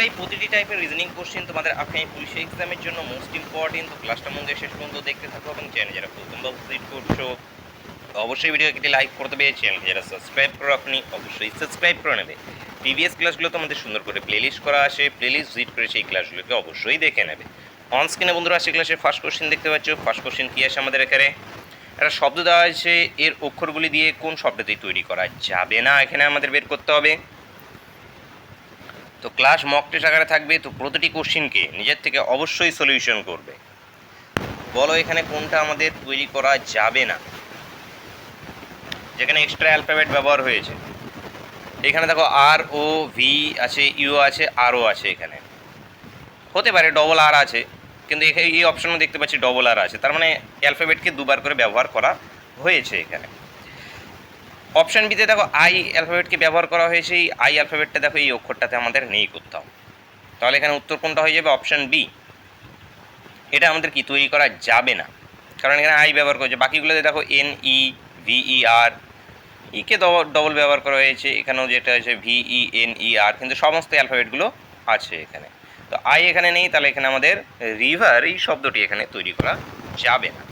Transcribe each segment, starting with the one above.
বন্ধুরা, এই প্রতিটি টাইপের রিজনিং কোশ্চেন তোমাদের আপকামিং পুলিশ এক্সামের জন্য মোস্ট ইম্পর্টেন্ট তো ক্লাসটা মন শেষ পর্যন্ত দেখতে থাকো এবং চ্যানেল যারা প্রথমবার ভিজিট করছ অবশ্যই ভিডিও একটি লাইক করতে হবে চ্যানেল যারা সাবস্ক্রাইব করো আপনি অবশ্যই সাবস্ক্রাইব করে নেবে। প্রিভিয়াস ক্লাসগুলো তোমাদের সুন্দর করে প্লেলিস্ট করা আসে প্লেলিস্ট ভিজিট করে সেই ক্লাসগুলোকে অবশ্যই দেখে নেবে। অন স্ক্রিনে বন্ধুরা আজকে ক্লাসের ফার্স্ট কোশ্চেন দেখতে পাচ্ছ। ফার্স্ট কোশ্চেন কী আছে আমাদের এখানে? একটা শব্দ দেওয়া আছে। এর অক্ষরগুলি দিয়ে কোন শব্দটি তৈরি করা যাবে না? এখানে আমাদের বের করতে হবে। তো ক্লাস মক টেস্ট আকারে থাকবে, তো প্রতিটি কোশ্চিনকে নিজের থেকে অবশ্যই সলিউশন করবে। বলো এখানে কোনটা আমাদের তৈরি করা যাবে না। যেখানে এক্সট্রা অ্যালফাবেট ব্যবহার হয়েছে। এখানে দেখো আর ও ভি আছে ইউ আছে আরও আছে এখানে। হতে পারে ডবল আর আছে, কিন্তু এই অপশনে দেখতে পাচ্ছি ডবল আর আছে। তার মানে অ্যালফাবেটকে দুবার করে ব্যবহার করা হয়েছে এখানে। অপশান বিতে দেখো আই অ্যালফাবেটকে ব্যবহার করা হয়েছে এই আই অ্যালফাবেটটা দেখো, এই অক্ষরটাতে আমাদের নেই কোথাও। তাহলে এখানে উত্তর কোনটা হয়ে যাবে? অপশান বি এটা আমাদের কি তৈরি করা যাবে না। কারণ এখানে আই ব্যবহার করেছে বাকিগুলোতে দেখো এন ই ভিই আর ইকে ডবল ব্যবহার করা হয়েছে। এখানেও যেটা আছে ভিই এন ই আর কিন্তু সমস্ত অ্যালফাবেটগুলো আছে এখানে। তো আই এখানে নেই, তাহলে এখানে আমাদের রিভার এই শব্দটি এখানে তৈরি করা যাবে না।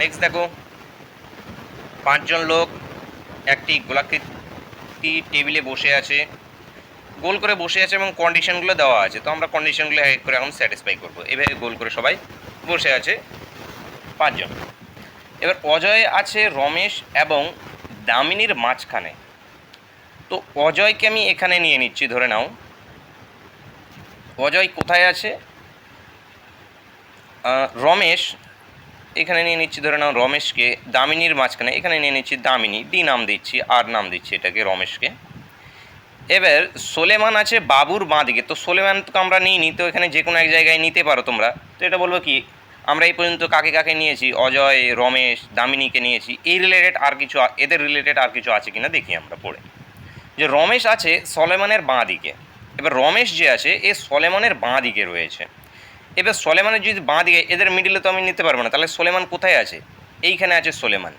নেক্সট দেখো পাঁচজন লোক একটি গোলাকৃতি টেবিলে বসে আছে। গোল করে বসে আছে এবং কন্ডিশনগুলো দেওয়া আছে। তো আমরা কন্ডিশনগুলো এক করে এখন স্যাটিসফাই করব। এভাবে গোল করে সবাই বসে আছে পাঁচজন। এবার অজয় আছে রমেশ এবং দামিনীর মাঝখানে। তো অজয়কে আমি এখানে নিয়ে নিচ্ছি, ধরে নাও। অজয় কোথায় আছে? রমেশ এখানে নিয়ে নিচ্ছি, ধরে নাও রমেশকে, দামিনীর মাঝখানে, এখানে নিয়ে নিচ্ছি দামিনী ডি নাম দিচ্ছি, আর নাম দিচ্ছি এটাকে রমেশকে। এবার সোলেমান আছে বাবুর বাঁ দিকে, তো সোলেমান তো আমরা নিইনি, তো এখানে যে কোনো এক জায়গায় নিতে পারো তোমরা। তো এটা বলব কি, আমরা এই পর্যন্ত কাকে কাকে নিয়েছি, অজয়, রমেশ, দামিনীকে নিয়েছি, এই রিলেটেড আর কিছু এদের রিলেটেড আর কিছু আছে কিনা দেখি আমরা পড়ে। যে রমেশ আছে সলেমানের বাঁ দিকে, এবার রমেশ যে আছে, এ সলেমানের বাঁ দিকে রয়েছে। এবার সলেমানের যদি বাঁ দিকে, এদের মিডিলে তো আমি নিতে পারব না, তাহলে সোলেমান কোথায় আছে? এইখানে আছে সোলেমান।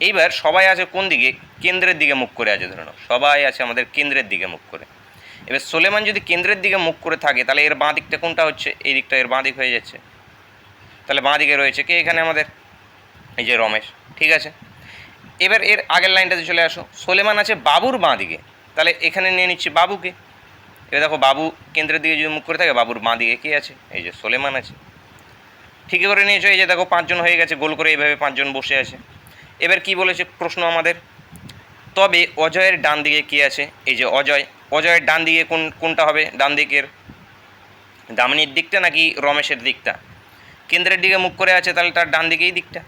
এইবার সবাই আছে কোন দিকে? কেন্দ্রের দিকে মুখ করে আছে, ধরে সবাই আছে আমাদের কেন্দ্রের দিকে মুখ করে। এবার সোলেমান যদি কেন্দ্রের দিকে মুখ করে থাকে, তাহলে এর বাঁ দিকটা কোনটা হচ্ছে? এই দিকটা এর বাঁ দিক হয়ে যাচ্ছে। তাহলে বাঁ দিকে রয়েছে কে এখানে আমাদের? এই যে রমেশ, ঠিক আছে? এবার এর আগের লাইনটাতে চলে আসো। সোলেমান আছে বাবুর বাঁ দিকে। তাহলে এখানে নিয়ে নিচ্ছি বাবুকে। এবার দেখো বাবু কেন্দ্রের দিকে যদি মুখ করে থাকে, বাবুর বাঁ দিকে কে আছে? এই যে সোলেমান আছে। ঠিক করে নিয়েছো, এই যে দেখো পাঁচজন হয়ে গেছে, গোল করে এইভাবে পাঁচজন বসে আছে। এবার কি বলেছে প্রশ্ন আমাদের? তবে অজয়ের ডান দিকে কি আছে? এই যে অজয়। অজয়ের ডান দিকে কোন, কোনটা হবে? ডান দিকের দামিনীর দিকটা নাকি রমেশের দিকটা? কেন্দ্রের দিকে মুখ করে আছে, তাহলে তার ডান দিকেই দিকটা।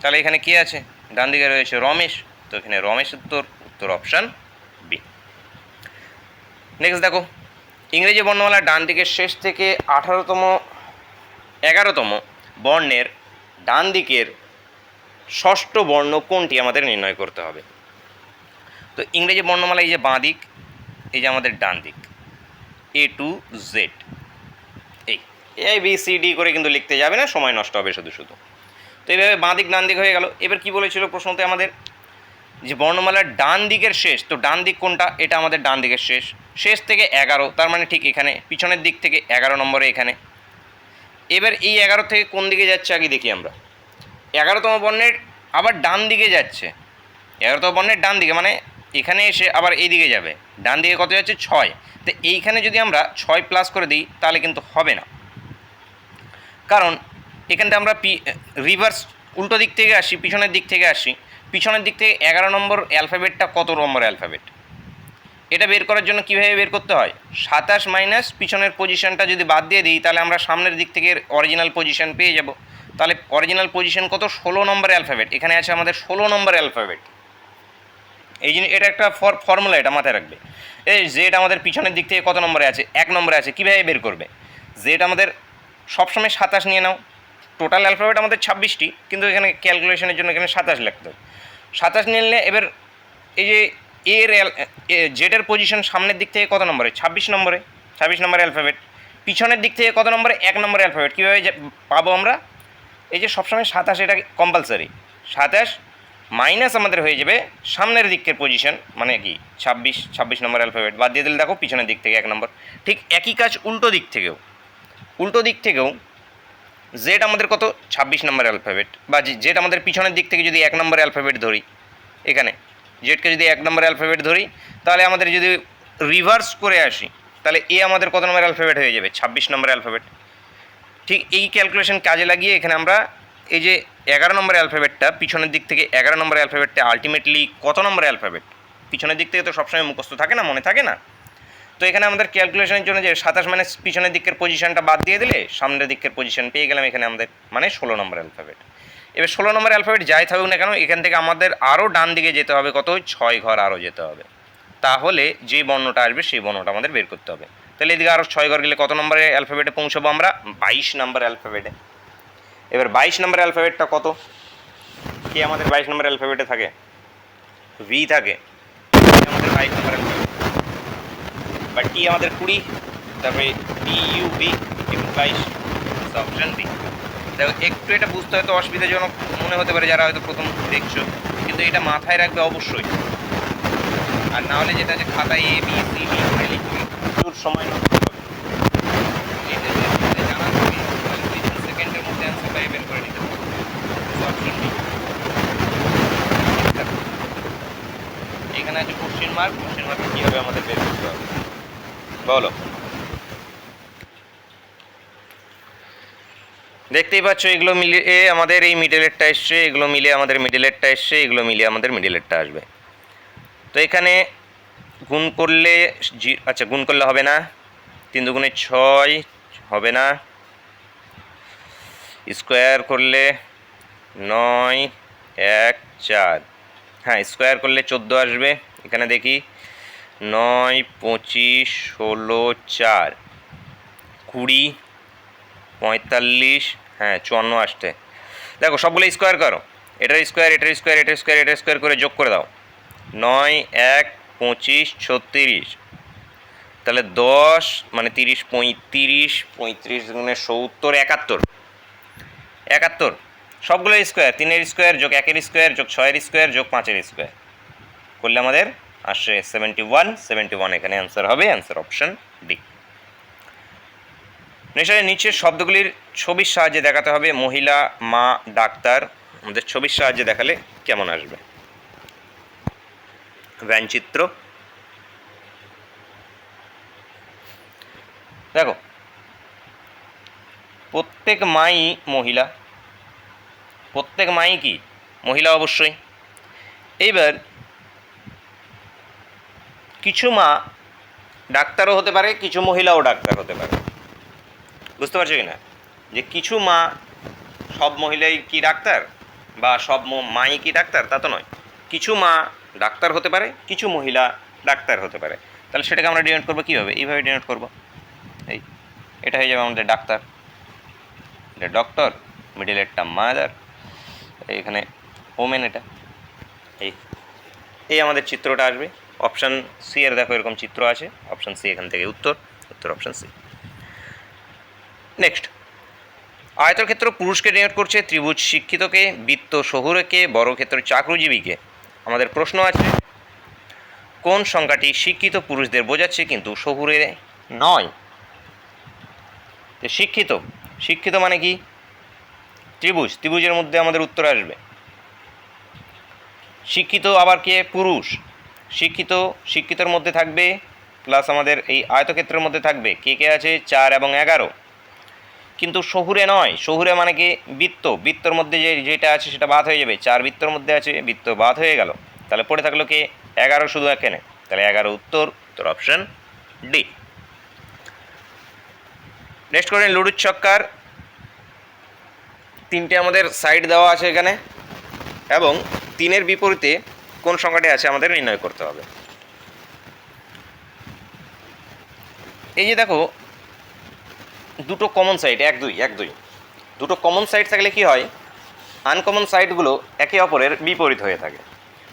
তাহলে এখানে কে আছে? ডান দিকে রয়েছে রমেশ। তো এখানে রমেশ উত্তর উত্তর অপশান নেক্সট দেখো, ইংরেজি বর্ণমালা ডান দিকের শেষ থেকে আঠারোতম, এগারোতম বর্ণের ডান দিকের ষষ্ঠ বর্ণ কোনটি আমাদের নির্ণয় করতে হবে? তো ইংরেজি বর্ণমালা এই যে বাঁ দিক, এই যে আমাদের ডান দিক। এ টু জেড এই এ বি সি ডি করে কিন্তু লিখতে যাবে না, সময় নষ্ট হবে শুধু শুধু। তো এইভাবে বাঁ দিক, ডান দিক হয়ে গেল। এবার কি বলেছিল প্রশ্নতে আমাদের? যে বর্ণমালার ডান দিকের শেষ, তো ডান দিক কোনটা? এটা আমাদের ডান দিকের শেষ। শেষ থেকে এগারো, তার মানে ঠিক এখানে, পিছনের দিক থেকে এগারো নম্বরে এখানে। এবার এই এগারো থেকে কোন দিকে যাচ্ছে আগে দেখি আমরা। এগারোতম বর্ণের আবার ডান দিকে যাচ্ছে। এগারোতম বর্ণের ডান দিকে মানে এখানে এসে আবার এই দিকে যাবে। ডান দিকে কত যাচ্ছে? ছয়। তো এইখানে যদি আমরা ছয় প্লাস করে দিই, তাহলে কিন্তু হবে না। কারণ এখানটা আমরা পি রিভার্স উল্টো দিক থেকে আসি, পিছনের দিক থেকে আসি। পিছনের দিক থেকে এগারো নম্বর অ্যালফাবেটটা কত নম্বর অ্যালফাবেট? এটা বের করার জন্য কীভাবে বের করতে হয়? সাতাশ মাইনাস পিছনের পজিশনটা যদি বাদ দিয়ে দিই, তাহলে আমরা সামনের দিক থেকে অরিজিনাল পজিশন পেয়ে যাব। তাহলে অরিজিনাল পজিশন কত? ষোলো নম্বর অ্যালফাবেট। এখানে আছে আমাদের ষোলো নম্বর অ্যালফাবেট। এই জিনিস, এটা একটা ফর ফর্মুলা এটা মাথায় রাখবে। এই জেড আমাদের পিছনের দিক থেকে কত নম্বরে আছে? এক নম্বরে আছে। কীভাবে বের করবে? জেড আমাদের সবসময় সাতাশ নিয়ে নাও। টোটাল অ্যালফাবেট আমাদের ছাব্বিশটি, কিন্তু এখানে ক্যালকুলেশনের জন্য এখানে সাতাশ লিখতে হবে সাতাশ নিলে এবার এই যে এর জেডের পজিশন সামনের দিক থেকে কত নম্বরে? ছাব্বিশ নম্বরে। ছাব্বিশ নম্বরে অ্যালফাবেট পিছনের দিক থেকে কত নম্বরে? এক নম্বরে অ্যালফাবেট কীভাবে পাবো আমরা? এই যে সবসময় সাতাশ এটা কম্পালসারি সাতাশ মাইনাস আমাদের হয়ে যাবে সামনের দিকের পজিশন মানে কি? ছাব্বিশ ছাব্বিশ নম্বর অ্যালফাবেট বাদ দিয়ে দিলে দেখো, পিছনের দিক থেকে এক নম্বর। ঠিক একই কাজ উল্টো দিক থেকেও। উল্টো দিক থেকেও জেড আমাদের কত? ছাব্বিশ নম্বর অ্যালফাবেট বা জেড আমাদের পিছনের দিক থেকে যদি এক নম্বর অ্যালফাবেট ধরি, এখানে। জেডকে যদি এক নম্বর অ্যালফাবেট ধরি, তাহলে আমাদের যদি রিভার্স করে আসি, তাহলে এ আমাদের কত নম্বর অ্যালফাবেট হয়ে যাবে? ছাব্বিশ নম্বর অ্যালফাবেট ঠিক এই ক্যালকুলেশন কাজে লাগিয়ে এখানে আমরা এই যে এগারো নম্বর অ্যালফাবেটটা পিছনের দিক থেকে এগারো নম্বর অ্যালফাবেটটা আলটিমেটলি কত নম্বর অ্যালফাবেট পিছনের দিক থেকে তো সবসময় মুখস্থ থাকে না, মনে থাকে না? তো এখানে আমাদের ক্যালকুলেশনের জন্য যে সাতাশ মানে পিছনের দিকের পজিশনটা বাদ দিয়ে দিলে সামনের দিকের পজিশন পেয়ে গেলাম এখানে আমাদের মানে ষোলো নম্বর অ্যালফাবেট এবার ষোলো নম্বর অ্যালফাবেট যাই থাকুক না কেন, এখান থেকে আমাদের আরও ডান দিকে যেতে হবে কত? ছয় ঘর আরও যেতে হবে। তাহলে যে বর্ণটা আসবে সেই বর্ণটা আমাদের বের করতে হবে। তাহলে এদিকে আরও ছয় ঘর গেলে কত নম্বরে অ্যালফাবেটে পৌঁছাবো আমরা? বাইশ নম্বর অ্যালফাবেটে এবার বাইশ নম্বর অ্যালফাবেটটা কত? কি আমাদের বাইশ নম্বর অ্যালফাবেটে থাকে? ভি থাকে। আমাদের বাইশ নম্বর বা টি আমাদের কুড়ি, তারপরে ডি ইউ বি এবং বাইশ অপশন বি দেখো, একটু এটা বুঝতে হয়তো অসুবিধাজনক মনে হতে পারে যারা হয়তো প্রথম দেখছ, কিন্তু এটা মাথায় রাখবে অবশ্যই। আর না হলে যেটা যে খাতায় এ বি সি ডি করে লিখবে প্রচুর সময় নষ্ট সেকেন্ডের বের করে নিতে পারবে এখানে আছে কোশ্চেন মার্ক কোশ্চেন মার্ক কীভাবে আমাদের বের করতে হবে? বলো। দেখতেই পাচ্ছ, এগুলো মিলিয়ে আমাদের এই মিডলেরটা এসছে, এগুলো মিলিয়ে আমাদের মিডলেরটা এসছে, এগুলো মিলিয়ে আমাদের মিডলেরটা আসবে। তো এখানে গুণ করলে আচ্ছা গুণ করলে হবে না। তিন দুগুণে ছয় হবে না। স্কোয়ার করলে নয়, এক, চার। হ্যাঁ স্কোয়ার করলে চোদ্দ আসবে। এখানে দেখি নয়, পঁচিশ, ষোলো, চার। কুড়ি, পঁয়তাল্লিশ হ্যাঁ চুয়ান্ন আসতে দেখো, সবগুলো স্কোয়ার করো। এটার স্কোয়ার এটার স্কোয়ার এটার স্কোয়ার এটার স্কোয়ার করে যোগ করে দাও। নয়, এক, পঁচিশ, ছত্রিশ। তাহলে দশ মানে তিরিশ, পঁয়ত্রিশ পঁয়ত্রিশ গুণে সত্তর, একাত্তর। একাত্তর। সবগুলো স্কোয়ার তিনের স্কোয়ার যোগ একের স্কোয়ার যোগ ছয়ের স্কোয়ার যোগ পাঁচের স্কোয়ার করলে আমাদের আসছে সেভেন্টি ওয়ান সেভেন্টি ওয়ান এখানে অ্যান্সার হবে অ্যান্সার অপশন ডি নিশ্চয়ই নিচের শব্দগুলির ছবির সাহায্যে দেখাতে হবে, মহিলা, মা, ডাক্তার, আমাদের ছবির সাহায্যে দেখালে কেমন আসবে? ব্যঞ্চিত্র দেখো, প্রত্যেক মাই মহিলা, প্রত্যেক মাই কি? মহিলা অবশ্যই। এইবার কিছু মা ডাক্তারও হতে পারে, কিছু মহিলাও ডাক্তার হতে পারে। বুঝতে পারছ কি না যে কিছু মা সব মহিলাই কি ডাক্তার বা সব মাই কি ডাক্তার? তা তো নয়। কিছু মা ডাক্তার হতে পারে, কিছু মহিলা ডাক্তার হতে পারে। তাহলে সেটাকে আমরা ডিনোট করব কীভাবে? এইভাবে ডিনোট করব। এই, এটা হয়ে যাবে আমাদের ডাক্তার। এটা ডক্টর মিডিলেরটা মাদার এইখানে ওমেন এটা। এই এই আমাদের চিত্রটা আসবে। অপশান সি এর দেখো এরকম চিত্র আছে। অপশান সি এখান থেকে উত্তর উত্তর অপশান সি। নেক্সট আয়তর আয়তক্ষেত্র পুরুষকে ডিনোট করছে ত্রিভুজ শিক্ষিতকে, বৃত্ত শহুরেকে বর্গক্ষেত্র চাকরিজীবীকে। আমাদের প্রশ্ন আছে, কোন সংখ্যাটি শিক্ষিত পুরুষদের বোঝাচ্ছে কিন্তু শহুরে নয়? শিক্ষিত শিক্ষিত মানে কি? ত্রিভুজ, ত্রিভুজের মধ্যে আমাদের উত্তর আসবে। শিক্ষিত আবার কে? পুরুষ। শিক্ষিত, শিক্ষিতর মধ্যে থাকবে প্লাস আমাদের এই আয়তক্ষেত্রের মধ্যে থাকবে। কে কে আছে? চার এবং এগারো। কিন্তু শহুরে নয়। শহুরে মানে কি? বৃত্ত। বৃত্তর মধ্যে যে, যেটা আছে সেটা বাদ হয়ে যাবে। চার বৃত্তর মধ্যে আছে, বৃত্ত বাদ হয়ে গেল। তাহলে পড়ে থাকল কে? এগারো শুধু এখানে। তাহলে এগারো উত্তর উত্তর অপশন ডি নেক্সট করেন লুডুর ছক্কার তিনটে আমাদের সাইড দেওয়া আছে এখানে। এবং তিনের বিপরীতে কোন সংখ্যাটি আছে আমাদের নির্ণয় করতে হবে। এই যে দেখো, দুটো কমন সাইড এক দুই এক দুই। দুটো কমন সাইড থাকলে কি হয়? আনকমন সাইডগুলো একে অপরের বিপরীত হয়ে থাকে।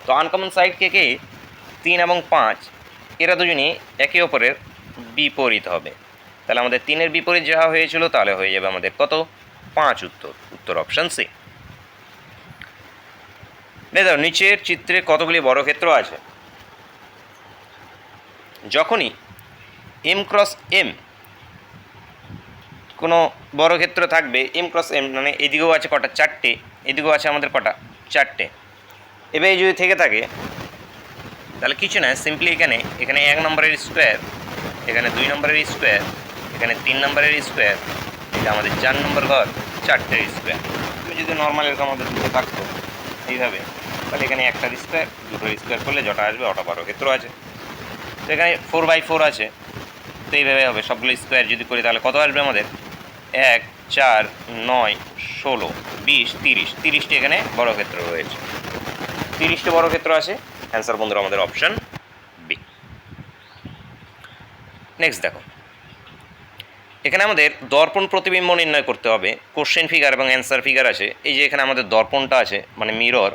তো আনকমন সাইড কে তিন এবং পাঁচ, এরা দুজনই একে অপরের বিপরীত হবে। তাহলে আমাদের তিনের বিপরীত যাওয়া হয়েছিল, তাহলে হয়ে যাবে আমাদের কত? পাঁচ উত্তর। উত্তর অপশান সি দেখো, নিচের চিত্রে কতগুলি বর্গক্ষেত্র আছে? যখনই এম ক্রস এম কোনো বর্গক্ষেত্র থাকবে এম ক্রস এম মানে এদিকেও আছে কটা, চারটে, এদিকেও আছে আমাদের কটা, চারটে। এবার যদি থেকে থাকে, তাহলে কিছু না সিম্পলি এখানে এখানে এক নম্বরের স্কোয়ার এখানে দুই নম্বরের স্কোয়ার এখানে তিন নম্বরের স্কোয়ার এটা আমাদের চার নম্বর ঘর, চারটের স্কোয়ার তুমি যদি নর্মাল এরকম আমাদের দুটো থাকতো, এইভাবে। তাহলে এখানে একটার স্কোয়ার দুটোর স্কোয়ার করলে যটা আসবে ওটা বারো ক্ষেত্র আছে। তো এখানে ফোর বাই ফোর আছে, তো এইভাবে হবে, সবগুলো স্কোয়ার যদি করি তাহলে কত আসবে আমাদের? এক, চার, নয়, ষোলো, বিশ, তিরিশ, তিরিশটি এখানে বড় ক্ষেত্র রয়েছে। তিরিশটি বড় ক্ষেত্র আছে অ্যান্সার বন্ধুরা আমাদের অপশান বি নেক্সট দেখো। এখানে আমাদের দর্পণ প্রতিবিম্ব নির্ণয় করতে হবে কোশ্চেন ফিগার এবং অ্যান্সার ফিগার আছে। এই যে এখানে আমাদের দর্পণটা আছে মানে মিরর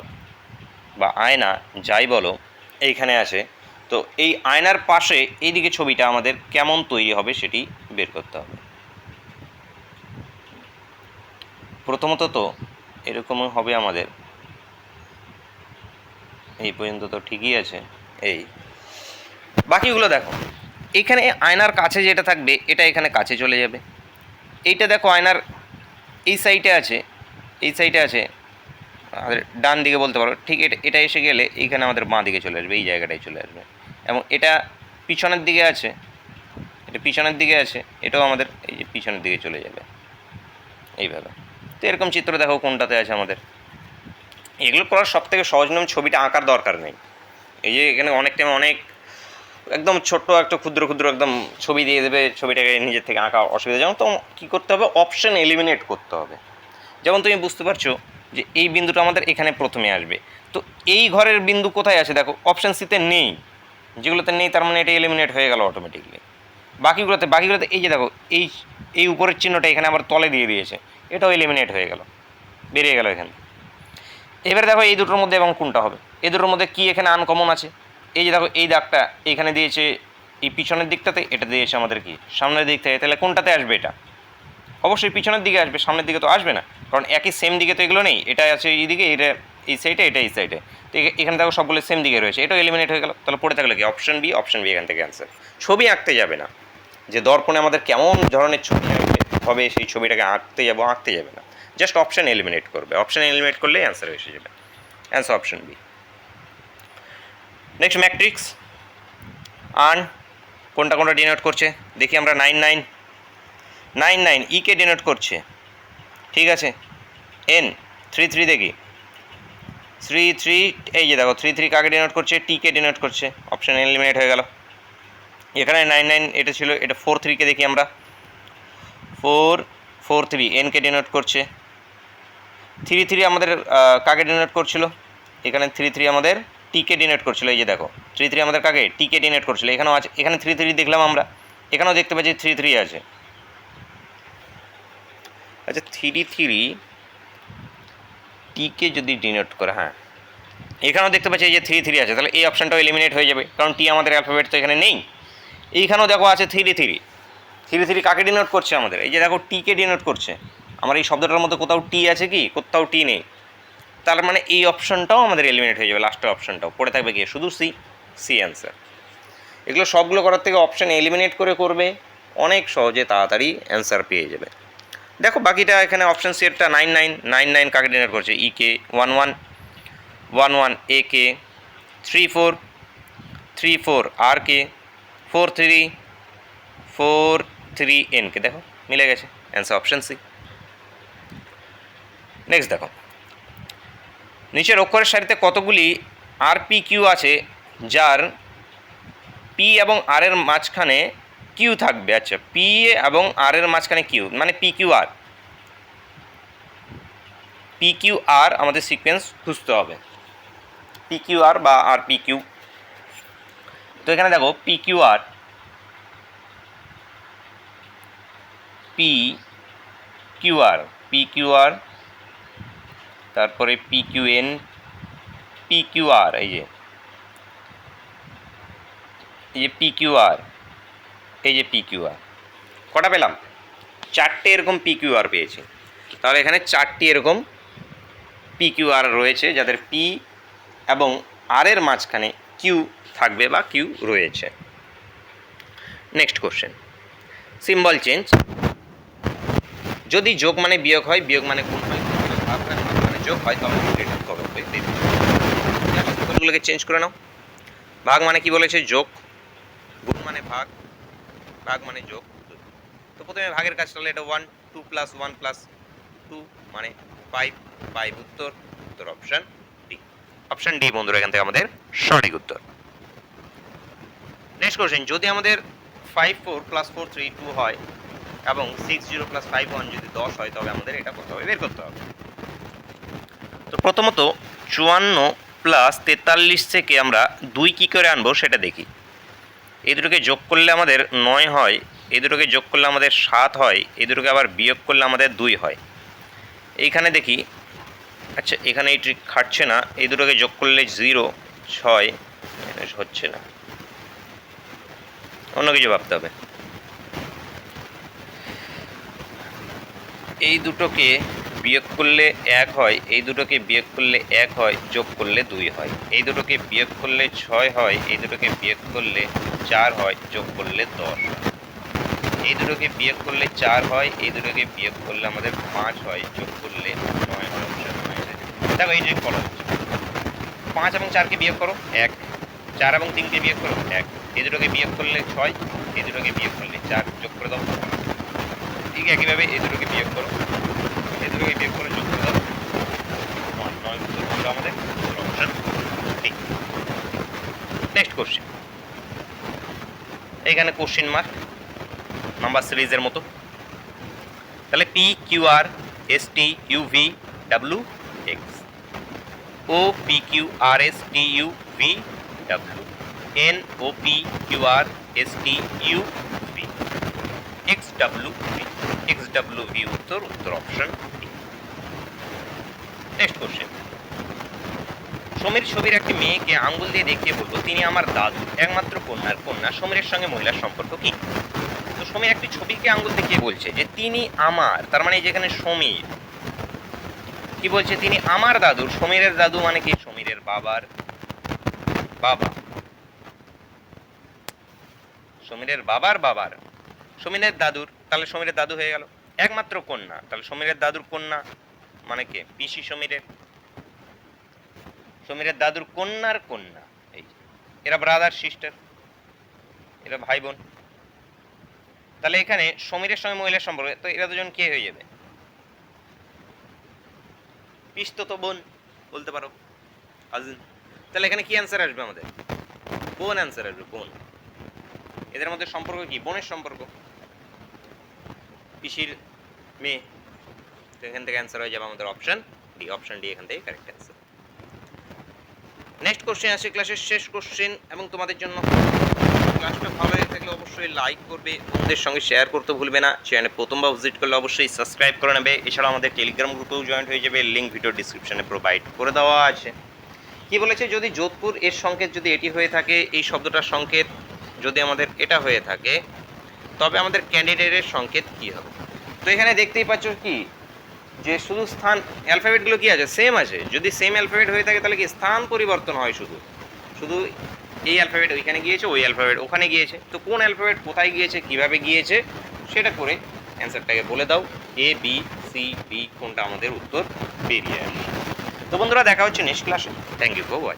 বা আয়না, যাই বলো, এইখানে আছে তো এই আয়নার পাশে এইদিকে ছবিটা আমাদের কেমন তৈরি হবে সেটি বের করতে হবে। প্রথমত তো এরকম হবে আমাদের। এই পর্যন্ত তো ঠিকই আছে। এই। বাকিগুলো দেখো। এখানে আয়নার কাছে যেটা থাকবে, এটা এখানে কাছে চলে যাবে। এইটা দেখো আয়নার এই সাইডে আছে। এই সাইডে আছে আমাদের ডান দিকে বলতে পারো, ঠিক এটা এটা এসে গেলে এইখানে আমাদের বাঁ দিকে চলে আসবে, এই জায়গাটায় চলে আসবে। এবং এটা পিছনের দিকে আছে, এটা পিছনের দিকে আছে, এটাও আমাদের এই যে পিছনের দিকে চলে যাবে, এইভাবে। তো এরকম চিত্র দেখো কোনটাতে আছে আমাদের। এগুলো করার সব থেকে সহজ নিয়ম ছবিটা আঁকার দরকার নেই। এই যে এখানে অনেক টাইম অনেক একদম ছোট্ট একটা ক্ষুদ্র ক্ষুদ্র একদম ছবি দিয়ে দেবে, ছবিটাকে নিজের থেকে আঁকা অসুবিধা যেমন তো কী করতে হবে? অপশান এলিমিনেট করতে হবে। যেমন তুমি বুঝতে পারছ যে এই বিন্দুটা আমাদের এখানে প্রথমে আসবে। তো এই ঘরের বিন্দু কোথায় আছে? দেখো অপশান সিতে নেই। যেগুলোতে নেই, তার মানে এটা এলিমিনেট হয়ে গেল অটোমেটিকলি বাকিগুলোতে বাকিগুলোতে, এই যে দেখো, এই এই উপরের চিহ্নটা এখানে আবার তলে দিয়ে দিয়েছে। এটাও এলিমিনেট হয়ে গেল, বেরিয়ে গেল এখানে। এবারে দেখো এই দুটোর মধ্যে এবং কোনটা হবে? এই দুটোর মধ্যে কি এখানে আনকমন আছে? এই যে দেখো, এই দাগটা এখানে দিয়েছে, এই পিছনের দিকটাতে, এটা দিয়েছে আমাদের কি? সামনের দিক থেকে। তাহলে কোনটাতে আসবে এটা? অবশ্যই পিছনের দিকে আসবে, সামনের দিকে তো আসবে না। কারণ একই সেম দিকে তো এগুলো নেই। এটা আছে এই দিকে, এটা এই সাইডে এটা এই সাইডে তো এখানে দেখো সবগুলো সেম দিকে রয়েছে। এটাও এলিমিনেট হয়ে গেল। তাহলে পড়ে থাকলে কি? অপশন বি অপশন বি এখান থেকে অ্যান্সার ছবি আঁকতে যাবে না। যে দর্পণে আমাদের কেমন ধরনের ছবি আঁকবে হবে সেই ছবিটাকে আঁকতে যাব, আঁকতে যাবে না। জাস্ট অপশন এলিমিনেট করবে। অপশন এলিমিনেট করলে অ্যান্সার এসে যাবে। Answer option B next matrix আন কোনটা কোনটা ডিনোট করছে? দেখি আমরা নাইন নাইন নাইন নাইন ইকে ডিনোট করছে। ঠিক আছে? এন থ্রি থ্রি দেখি। থ্রি থ্রি এই যে দেখো থ্রি থ্রি কাকে ডিনোট করছে? টিকে ডিনোট করছে। অপশান এলিমিনেট হয়ে গেল। এখানে নাইন নাইন, এটা ছিল, এটা ফোর থ্রিকে দেখি আমরা। ফোর ফোর থ্রি এনকে ডিনোট করছে। থ্রি থ্রি আমাদের কাকে ডিনোট করছিল? এখানে থ্রি থ্রি আমাদের টিকে ডিনোট করছিল, এই যে দেখো। থ্রি থ্রি আমাদের কাকে? টিকে ডিনোট করছিল। এখানেও আছে, এখানে থ্রি থ্রি দেখলাম আমরা। এখানেও দেখতে পাচ্ছি থ্রি থ্রি আছে। আচ্ছা থ্রি থ্রি টিকে যদি ডিনোট করে হ্যাঁ। এখানেও দেখতে পাচ্ছি এই যে থ্রি থ্রি আছে, তাহলে এই অপশানটাও এলিমিনেট হয়ে যাবে, কারণ টি আমাদের অ্যালফাবেট তো এখানে নেই। এইখানেও দেখো আছে থ্রি থ্রি থ্রি থ্রি কাকে ডিনোট করছে আমাদের? এই যে দেখো টিকে ডিনোট করছে। আমার এই শব্দটার মধ্যে কোথাও টি আছে কি? কোথাও টি নেই। তার মানে এই অপশনটাও আমাদের এলিমিনেট হয়ে যাবে লাস্টের অপশনটাও পড়ে থাকবে কি শুধু সি সি অ্যান্সার এগুলো সবগুলো করার থেকে অপশান এলিমিনেট করে করবে, অনেক সহজে তাড়াতাড়ি অ্যান্সার পেয়ে যাবে। দেখো, বাকিটা এখানে অপশান সেটটা নাইন নাইন নাইন নাইন কাকে ডিনোট করছে? E K one one one one A K three four three four R K four three four three N কে দেখো, মিলে গেছে। অ্যান্সার অপশান সি নেক্সট দেখো। নিচের অক্ষরের সারিতে কতগুলি আর পি কিউ আছে, যার পি এবং আর এর মাঝখানে কিউ থাকবে আচ্ছা পি এবং আর এর মাঝখানে কিউ মানে P Q R P Q R আমাদের সিকোয়েন্স খুঁজতে হবে। পি কিউ আর বা আর পি কিউ তো এখানে দেখো P Q R P Q R P Q R তারপরে P Q N P Q R এই যে। এই যে পি কিউ আর এই যে পিকিউআর কটা পেলাম? চারটে এরকম পিকিউআর কিউ আর পেয়েছি। তাহলে এখানে চারটি এরকম পিকিউআর রয়েছে, যাদের পি এবং আর এর মাঝখানে কিউ থাকবে বা কিউ রয়েছে। নেক্সট কোশ্চেন সিম্বল চেঞ্জ যদি যোগ মানে বিয়োগ হয়, বিয়োগ মানে গুণ হয় মানে যোগ হয় তবে এটা কবে সিম্বলগুলোকে চেঞ্জ করে নাও। ভাগ মানে কি বলেছে? যোগ, গুণ মানে ভাগ ভাগ মানে যোগ। তো প্রথমে ভাগের কাজ তাহলে এটা one two plus one plus two মানে ফাইভ ফাইভ উত্তর উত্তর অপশান ডি অপশান ডি বন্ধুরা, এখান থেকে আমাদের সঠিক উত্তর। নেক্সট কোশ্চেন যদি আমাদের five four plus four three two হয় এবং six zero plus five one যদি দশ হয়, তবে আমাদের এটা হবে, বের করতে হবে। তো প্রথমত চুয়ান্ন প্লাস তেতাল্লিশ থেকে আমরা দুই কী করে আনব সেটা দেখি। এই দুটোকে যোগ করলে আমাদের নয় হয় এই দুটোকে যোগ করলে আমাদের সাত হয় এই দুটোকে আবার বিয়োগ করলে আমাদের দুই হয়। এইখানে দেখি আচ্ছা এখানে এই ট্রিক খাটছে না, এই দুটোকে যোগ করলে জিরো ছয় হচ্ছে না। অন্য কিছু ভাবতে হবে। এই দুটোকে বিয়োগ করলে এক হয়, এই দুটোকে বিয়োগ করলে এক হয়, যোগ করলে দুই হয়। এই দুটোকে বিয়োগ করলে ছয় হয়, এই দুটোকে বিয়োগ করলে চার হয় যোগ করলে দশ। এই দুটোকে বিয়োগ করলে চার হয়, এই দুটোকে বিয়োগ করলে আমাদের পাঁচ হয়, যোগ করলে নয় হয় option নয়। দেখো এই যে ফলো পাঁচ এবং চারকে বিয়োগ করো, এক। চার এবং তিনকে বিয়োগ করো, এক। এই দুটোকে বিয়োগ করলে ছয়, এই দুটোকে বিয়োগ করলে চার, যোগ করে দাও। ঠিক একইভাবে এই দুটোকে বিয়োগ করো, এই দুটোকে বিয়োগ করে যোগ করে দাও। নয় নয় আমাদের অপশন নেক্সট কোশ্চেন। এইখানে কোশ্চেন মার্ক নাম্বার সিরিজের মতো। তাহলে P Q R S T U V W X O P Q R S T U V W N O P Q R S T U V X W V X W V উত্তর উত্তর option next question Samir ছবির একটি মেয়েকে আঙ্গুল দিয়ে দেখিয়ে বলব তিনি আমার দাদু, একমাত্র কন্যার কন্যা সমীরের সঙ্গে মহিলার সম্পর্ক কি? তো সমীর একটি ছবিকে আঙ্গুল দেখিয়ে বলছে যে, তিনি আমার, তার মানে যেখানে সমীর, কি বলছে? তিনি আমার দাদুর, সমীরের দাদু মানে কি? সমীরের বাবার বাবা। সমীরের বাবার বাবার। সমীরের দাদুর, তাহলে সমীরের দাদু হয়ে গেল। একমাত্র কন্যা, তাহলে সমীরের দাদুর কন্যা মানে কে? পিসি সমীরের। সমীরের দাদুর কন্যার কন্যা, এই এরা ব্রাদার সিস্টার এরা ভাই বোন। তাহলে এখানে সমীরের সঙ্গে মহিলার সম্পর্ক, তো এরা দুজন কে হয়ে যাবে? পিস্ত তো বোন বলতে পারো কাজিন তাহলে এখানে কি অ্যান্সার আসবে আমাদের? বোন অ্যান্সার আসবে? বোন। এদের মধ্যে সম্পর্ক কি? বোনের সম্পর্ক। পিসির মেয়ে। তো এখান থেকে অ্যান্সার হয়ে যাবে আমাদের অপশন ডি অপশন ডি এখান থেকে কারেক্ট অ্যান্সার নেক্সট কোশ্চেন আছে ক্লাসের শেষ কোশ্চেন এবং তোমাদের জন্য ক্লাসটা ভালো লেগে থাকলে অবশ্যই লাইক করবে বন্ধুদের সঙ্গে শেয়ার করতে ভুলবে না। চ্যানেলে প্রথমবার ভিজিট করলে অবশ্যই সাবস্ক্রাইব করে নেবে। এছাড়াও আমাদের টেলিগ্রাম গ্রুপেও জয়েন্ট হয়ে যাবে। লিঙ্ক ভিডিও ডিসক্রিপশনে প্রোভাইড করে দেওয়া আছে। কি বলেছে? যদি যোধপুর এর সংকেত যদি এটি হয়ে থাকে, এই শব্দটার সংকেত। যদি আমাদের এটা হয়ে থাকে, তবে আমাদের ক্যান্ডিডেটের সংকেত কি হবে? তো এখানে দেখতেই পাচ্ছ কি? যে শুধু স্থান অ্যালফাবেটগুলো কি আছে? সেম আছে। যদি সেম অ্যালফাবেট হয়ে থাকে, তাহলে কি স্থান পরিবর্তন হয় শুধু? শুধু এই অ্যালফাবেট ওইখানে গিয়েছে, ওই অ্যালফাবেট ওখানে গিয়েছে। তো কোন অ্যালফাবেট কোথায় গিয়েছে, কীভাবে গিয়েছে, সেটা করে অ্যান্সারটাকে বলে দাও। এ বি সি বি কোনটা আমাদের উত্তর বেরিয়ে আসে। তো বন্ধুরা, দেখা হচ্ছে নেক্সট ক্লাসে থ্যাংক ইউ ফর